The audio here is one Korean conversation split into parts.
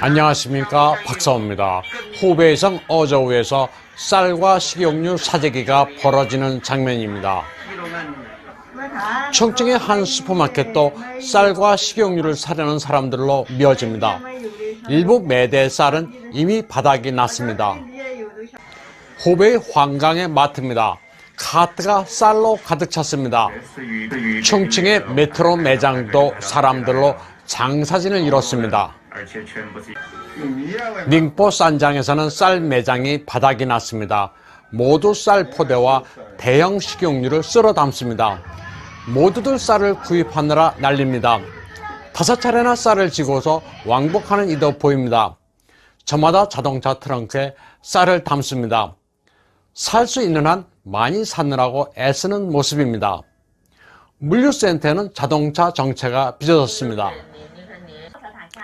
안녕하십니까 박사호입니다. 후베이성 어저우에서 쌀과 식용유 사재기가 벌어지는 장면입니다. 청정의 한 슈퍼마켓도 쌀과 식용유를 사려는 사람들로 미어집니다. 일부 매대 쌀은 이미 바닥이 났습니다. 후베이 황강의 마트입니다. 카트가 쌀로 가득 찼습니다. 청층의 메트로 매장도 사람들로 장사진을 이뤘습니다. 닝포 싼장에서는 쌀 매장이 바닥이 났습니다. 모두 쌀 포대와 대형 식용유를 쓸어 담습니다. 모두들 쌀을 구입하느라 난립니다. 다섯 차례나 쌀을 지고서 왕복하는 이도 보입니다. 저마다 자동차 트렁크에 쌀을 담습니다. 살 수 있는 한 많이 사느라고 애쓰는 모습입니다. 물류센터에는 자동차 정체가 빚어졌습니다.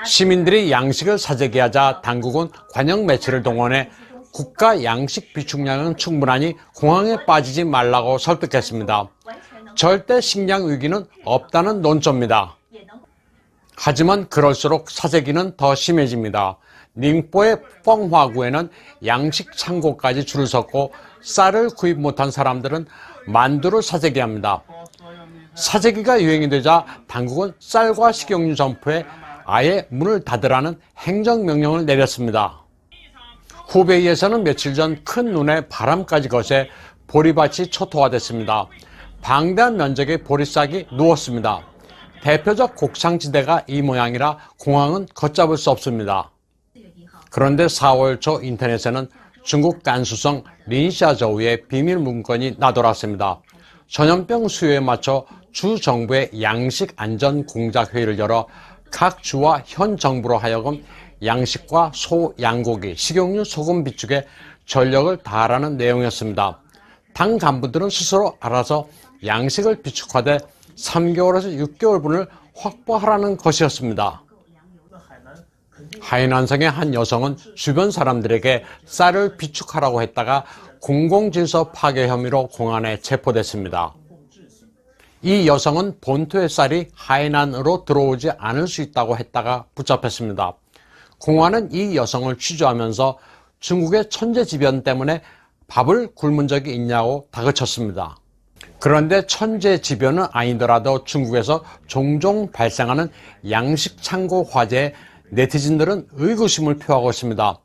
시민들이 양식을 사재기 하자 당국은 관영 매체를 동원해 국가 양식 비축량은 충분하니 공항에 빠지지 말라고 설득했습니다. 절대 식량 위기는 없다는 논조입니다. 하지만 그럴수록 사재기는 더 심해집니다. 닝포의 펑화구에는 양식 창고까지 줄을 섰고 쌀을 구입 못한 사람들은 만두를 사재기합니다. 사재기가 유행이 되자 당국은 쌀과 식용유 점포에 아예 문을 닫으라는 행정명령을 내렸습니다. 후베이에서는 며칠 전 큰 눈에 바람까지 거세 보리밭이 초토화됐습니다. 방대한 면적의 보리싹이 누웠습니다. 대표적 곡창지대가 이 모양이라 공항은 걷잡을 수 없습니다. 그런데 4월 초 인터넷에는 중국 간수성 린샤저우의 비밀 문건이 나돌았습니다. 전염병 수요에 맞춰 주 정부의 양식 안전 공작 회의를 열어 각 주와 현 정부로 하여금 양식과 소, 양고기, 식용유, 소금 비축에 전력을 다하라는 내용이었습니다. 당 간부들은 스스로 알아서 양식을 비축하되 3개월에서 6개월분을 확보하라는 것이었습니다. 하이난성의 한 여성은 주변 사람들에게 쌀을 비축하라고 했다가 공공질서 파괴 혐의로 공안에 체포됐습니다. 이 여성은 본토의 쌀이 하이난으로 들어오지 않을 수 있다고 했다가 붙잡혔습니다. 공안은 이 여성을 취조하면서 중국의 천재지변 때문에 밥을 굶은 적이 있냐고 다그쳤습니다. 그런데 천재지변은 아니더라도 중국에서 종종 발생하는 양식 창고 화재에 네티즌들은 의구심을 표하고 있습니다.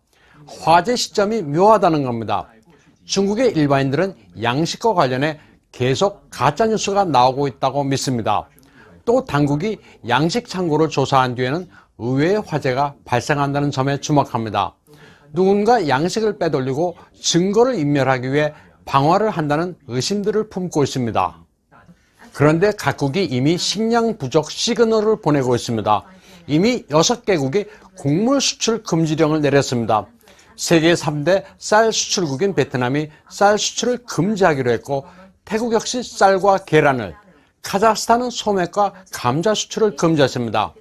화재 시점이 묘하다는 겁니다. 중국의 일반인들은 양식과 관련해 계속 가짜뉴스가 나오고 있다고 믿습니다. 또 당국이 양식 창고를 조사한 뒤에는 의외의 화재가 발생한다는 점에 주목합니다. 누군가 양식을 빼돌리고 증거를 인멸하기 위해 방화를 한다는 의심들을 품고 있습니다. 그런데 각국이 이미 식량 부족 시그널을 보내고 있습니다. 이미 6개국이 곡물 수출 금지령을 내렸습니다. 세계 3대 쌀 수출국인 베트남이 쌀 수출을 금지하기로 했고 태국 역시 쌀과 계란을, 카자흐스탄은 소맥과 감자 수출을 금지했습니다.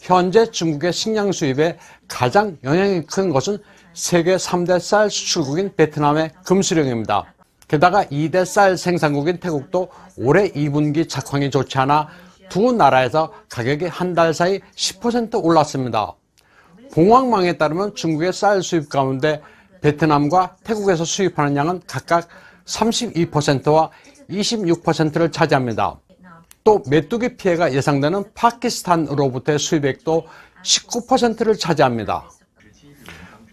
현재 중국의 식량 수입에 가장 영향이 큰 것은 세계 3대 쌀 수출국인 베트남의 금수령입니다. 게다가 2대 쌀 생산국인 태국도 올해 2분기 작황이 좋지 않아 두 나라에서 가격이 한 달 사이 10% 올랐습니다. 봉황망에 따르면 중국의 쌀 수입 가운데 베트남과 태국에서 수입하는 양은 각각 32%와 26%를 차지합니다. 또 메뚜기 피해가 예상되는 파키스탄으로부터의 수입액도 19%를 차지합니다.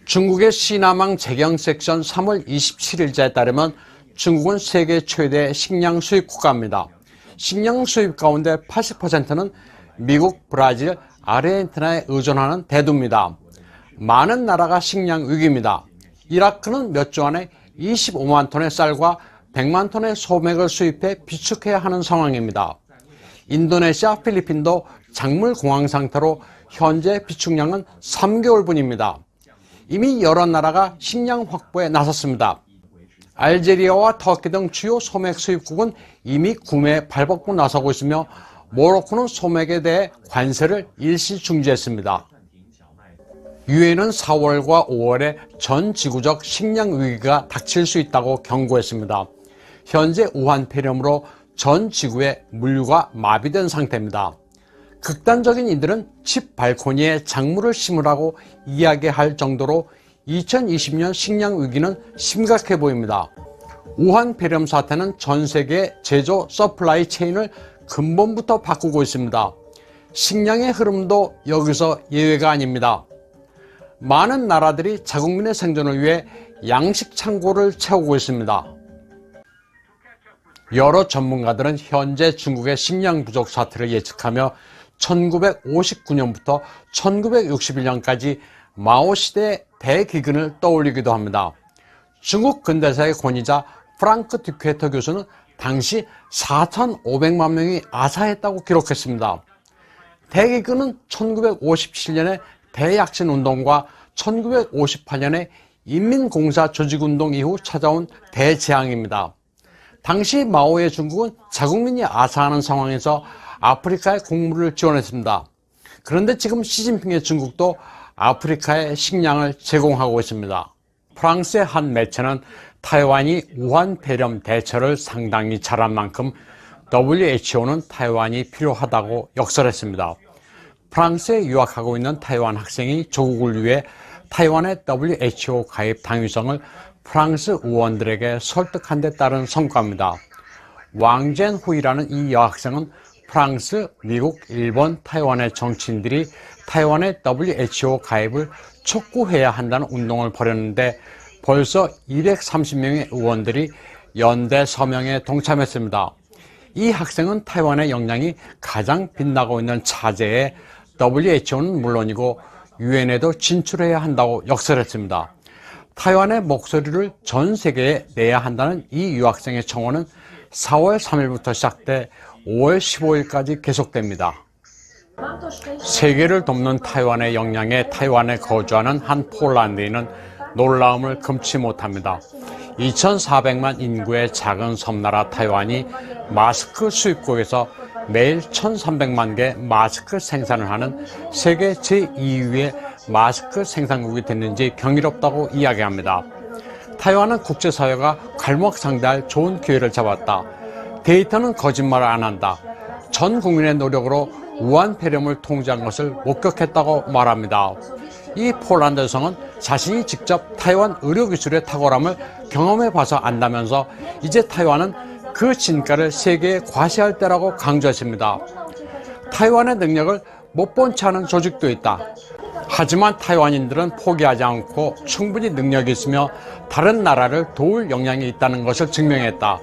중국의 시나망 재경 섹션 3월 27일자에 따르면 중국은 세계 최대 식량 수입 국가입니다. 식량 수입 가운데 80%는 미국, 브라질, 아르헨티나에 의존하는 대두입니다. 많은 나라가 식량 위기입니다. 이라크는 몇 주 안에 25만 톤의 쌀과 100만 톤의 소맥을 수입해 비축해야 하는 상황입니다. 인도네시아, 필리핀도 작물 공황 상태로 현재 비축량은 3개월분입니다. 이미 여러 나라가 식량 확보에 나섰습니다. 알제리아와 터키 등 주요 소맥 수입국은 이미 구매 발벗고 나서고 있으며 모로코는 소맥에 대해 관세를 일시 중지했습니다. 유엔은 4월과 5월에 전 지구적 식량 위기가 닥칠 수 있다고 경고했습니다. 현재 우한 폐렴으로 전 지구의 물류가 마비된 상태입니다. 극단적인 이들은 집 발코니에 작물을 심으라고 이야기할 정도로 2020년 식량 위기는 심각해 보입니다. 우한 폐렴 사태는 전 세계 제조 서플라이 체인을 근본부터 바꾸고 있습니다. 식량의 흐름도 여기서 예외가 아닙니다. 많은 나라들이 자국민의 생존을 위해 양식 창고를 채우고 있습니다. 여러 전문가들은 현재 중국의 식량 부족 사태를 예측하며 1959년부터 1961년까지 마오 시대의 대기근을 떠올리기도 합니다. 중국 근대사의 권위자 프랑크 듀케터 교수는 당시 4,500만 명이 아사했다고 기록했습니다. 대기근은 1957년에 대약신 운동과 1958년에 인민공사 조직운동 이후 찾아온 대재앙입니다. 당시 마오의 중국은 자국민이 아사하는 상황에서 아프리카에 곡물을 지원했습니다. 그런데 지금 시진핑의 중국도 아프리카에 식량을 제공하고 있습니다. 프랑스의 한 매체는 타이완이 우한 폐렴 대처를 상당히 잘한 만큼 WHO는 타이완이 필요하다고 역설했습니다. 프랑스에 유학하고 있는 타이완 학생이 조국을 위해 타이완의 WHO 가입 당위성을 프랑스 의원들에게 설득한 데 따른 성과입니다. 왕젠 후이라는 이 여학생은 프랑스, 미국, 일본, 타이완의 정치인들이 타이완의 WHO 가입을 촉구해야 한다는 운동을 벌였는데 벌써 230명의 의원들이 연대 서명에 동참했습니다. 이 학생은 타이완의 역량이 가장 빛나고 있는 차제에 WHO는 물론이고 유엔에도 진출해야 한다고 역설했습니다. 타이완의 목소리를 전 세계에 내야 한다는 이 유학생의 청원은 4월 3일부터 시작돼 5월 15일까지 계속됩니다. 세계를 돕는 타이완의 역량에 타이완에 거주하는 한 폴란드인은 놀라움을 금치 못합니다. 2,400만 인구의 작은 섬나라 타이완이 마스크 수입국에서 매일 1,300만 개 마스크 생산을 하는 세계 제2위의 마스크 생산국이 됐는지 경이롭다고 이야기합니다. 타이완은 국제사회가 갈목상대할 좋은 기회를 잡았다. 데이터는 거짓말을 안 한다. 전 국민의 노력으로 우한 폐렴을 통제한 것을 목격했다고 말합니다. 이 폴란드 여성은 자신이 직접 타이완 의료기술의 탁월함을 경험해 봐서 안다면서 이제 타이완은 그 진가를 세계에 과시할 때라고 강조했습니다. 타이완의 능력을 못 본 채 하는 조직도 있다. 하지만 타이완인들은 포기하지 않고 충분히 능력이 있으며 다른 나라를 도울 역량이 있다는 것을 증명했다.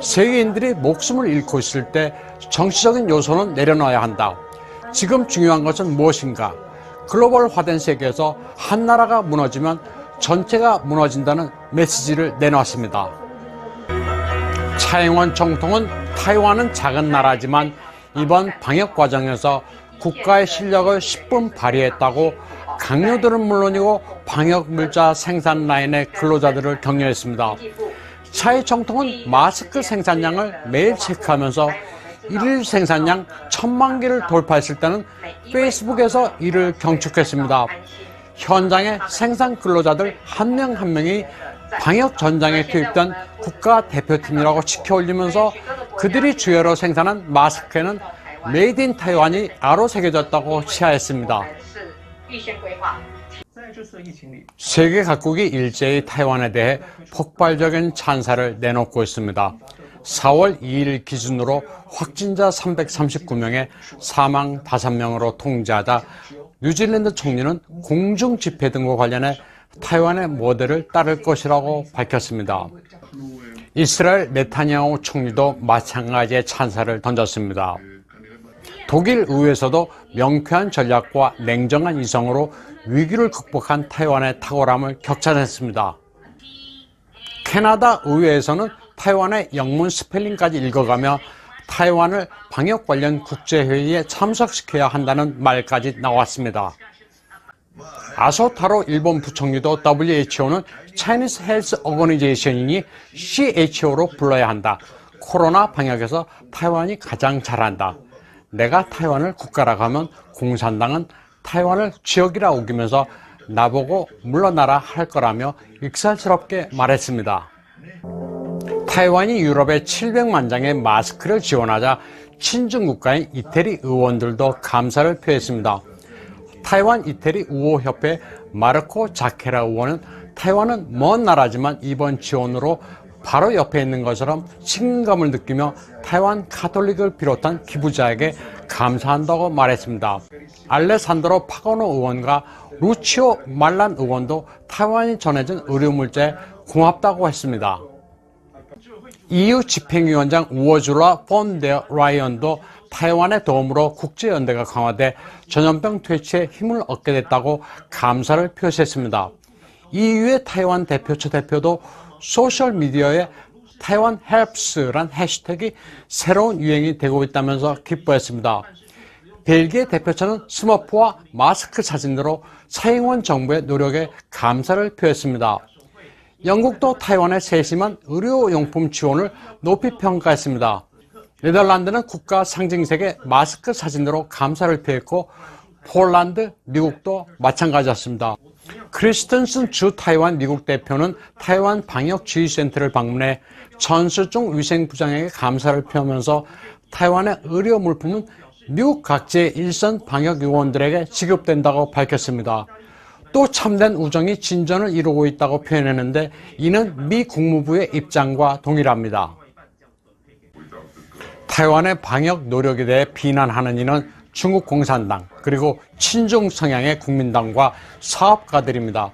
세계인들이 목숨을 잃고 있을 때 정치적인 요소는 내려놔야 한다. 지금 중요한 것은 무엇인가? 글로벌화된 세계에서 한 나라가 무너지면 전체가 무너진다는 메시지를 내놓았습니다. 차잉원 총통은 타이완은 작은 나라지만 이번 방역 과정에서 국가의 실력을 10분 발휘했다고 강요들은 물론이고 방역 물자 생산 라인의 근로자들을 격려했습니다. 차이 총통은 마스크 생산량을 매일 체크하면서 일일 생산량 천만 개를 돌파했을 때는 페이스북에서 이를 경축했습니다. 현장의 생산 근로자들 한 명한 명이 방역 전장에 투입된 국가 대표팀이라고 지켜 올리면서 그들이 주요로 생산한 마스크에는 메이드 인 타이완이 아로 새겨졌다고 시하했습니다. 세계 각국이 일제히 타이완에 대해 폭발적인 찬사를 내놓고 있습니다. 4월 2일 기준으로 확진자 339명에 사망 5명으로 통제하다 뉴질랜드 총리는 공중 집회 등과 관련해 타이완의 모델을 따를 것이라고 밝혔습니다. 이스라엘 네타냐후 총리도 마찬가지의 찬사를 던졌습니다. 독일 의회에서도 명쾌한 전략과 냉정한 이성으로 위기를 극복한 타이완의 탁월함을 격찬했습니다. 캐나다 의회에서는 타이완의 영문 스펠링까지 읽어가며 타이완을 방역 관련 국제회의에 참석시켜야 한다는 말까지 나왔습니다. 아소타로 일본 부총리도 WHO는 Chinese Health Organization이니 CHO로 불러야 한다. 코로나 방역에서 타이완이 가장 잘한다. 내가 타이완을 국가라고 하면 공산당은 타이완을 지역이라 우기면서 나보고 물러나라 할 거라며 익살스럽게 말했습니다. 타이완이 유럽에 700만 장의 마스크를 지원하자 친중 국가인 이태리 의원들도 감사를 표했습니다. 타이완 이태리 우호협회 마르코 자케라 의원은 타이완은 먼 나라지만 이번 지원으로 바로 옆에 있는 것처럼 친근감을 느끼며 타이완 카톨릭을 비롯한 기부자에게 감사한다고 말했습니다. 알레산드로 파고노 의원과 루치오 말란 의원도 타이완이 전해진 의료물자에 고맙다고 했습니다. EU 집행위원장 우어줄라 폰데어 라이언도 타이완의 도움으로 국제연대가 강화돼 전염병 퇴치에 힘을 얻게 됐다고 감사를 표시했습니다. EU의 타이완 대표처 대표도 소셜미디어에 타이완 헬프스란 해시태기 새로운 유행이 되고 있다면서 기뻐했습니다. 벨기에 대표처는 스머프와 마스크 사진으로 차잉원 정부의 노력에 감사를 표했습니다. 영국도 타이완의 세심한 의료용품 지원을 높이 평가했습니다. 네덜란드는 국가 상징색의 마스크 사진으로 감사를 표했고 폴란드, 미국도 마찬가지였습니다. 크리스텐슨 주 타이완 미국 대표는 타이완 방역 지휘 센터를 방문해 전수종 위생부장에게 감사를 표하면서 타이완의 의료 물품은 미국 각지의 일선 방역 요원들에게 지급된다고 밝혔습니다. 또 참된 우정이 진전을 이루고 있다고 표현했는데 이는 미 국무부의 입장과 동일합니다. 타이완의 방역 노력에 대해 비난하는 이는 중국 공산당 그리고 친중 성향의 국민당과 사업가들입니다.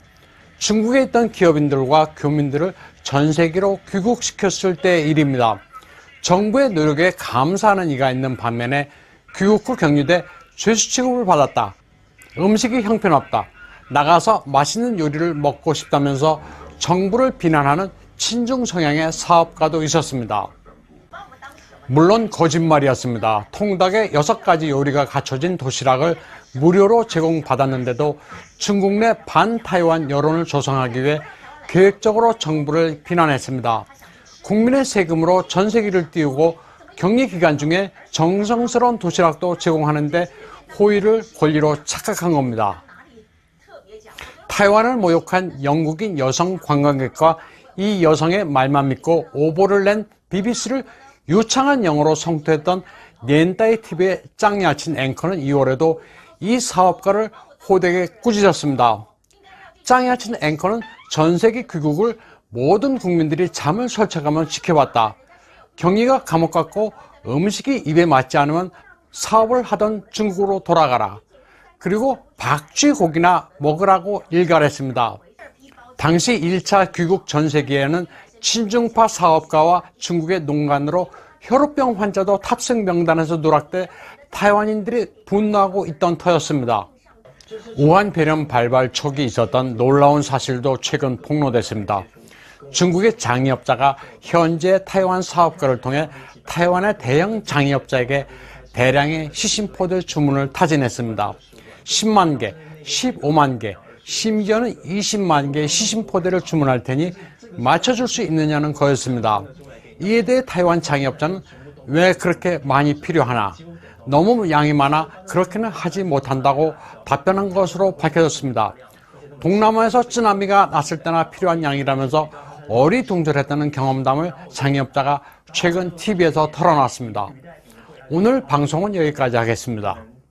중국에 있던 기업인들과 교민들을 전 세계로 귀국시켰을 때의 일입니다. 정부의 노력에 감사하는 이가 있는 반면에 귀국 후 격리돼 죄수 취급을 받았다. 음식이 형편없다. 나가서 맛있는 요리를 먹고 싶다면서 정부를 비난하는 친중 성향의 사업가도 있었습니다. 물론 거짓말이었습니다. 통닭에 여섯 가지 요리가 갖춰진 도시락을 무료로 제공받았는데도 중국 내 반타이완 여론을 조성하기 위해 계획적으로 정부를 비난했습니다. 국민의 세금으로 전세기를 띄우고 격리 기간 중에 정성스러운 도시락도 제공하는데 호의를 권리로 착각한 겁니다. 타이완을 모욕한 영국인 여성 관광객과 이 여성의 말만 믿고 오보를 낸 BBC를 유창한 영어로 성토했던 옌따이 TV의 짱야친 앵커는 2월에도 이 사업가를 호되게 꾸짖었습니다. 짱야친 앵커는 전 세계 귀국을 모든 국민들이 잠을 설쳐가며 지켜봤다. 경위가 감옥 같고 음식이 입에 맞지 않으면 사업을 하던 중국으로 돌아가라. 그리고 박쥐고기나 먹으라고 일갈했습니다. 당시 1차 귀국 전세기에는 친중파 사업가와 중국의 농간으로 혈우병 환자도 탑승 명단에서 누락돼 타이완인들이 분노하고 있던 터였습니다. 우한 배련 발발 촉이 있었던 놀라운 사실도 최근 폭로됐습니다. 중국의 장의업자가 현재 타이완 사업가를 통해 타이완의 대형 장의업자에게 대량의 시신포들 주문을 타진했습니다. 10만 개, 15만 개, 심지어는 20만 개의 시신포대를 주문할 테니 맞춰줄 수 있느냐는 거였습니다. 이에 대해 타이완 장의업자는 왜 그렇게 많이 필요하나? 너무 양이 많아 그렇게는 하지 못한다고 답변한 것으로 밝혀졌습니다. 동남아에서 쓰나미가 났을 때나 필요한 양이라면서 어리둥절했다는 경험담을 장의업자가 최근 TV에서 털어놨습니다. 오늘 방송은 여기까지 하겠습니다.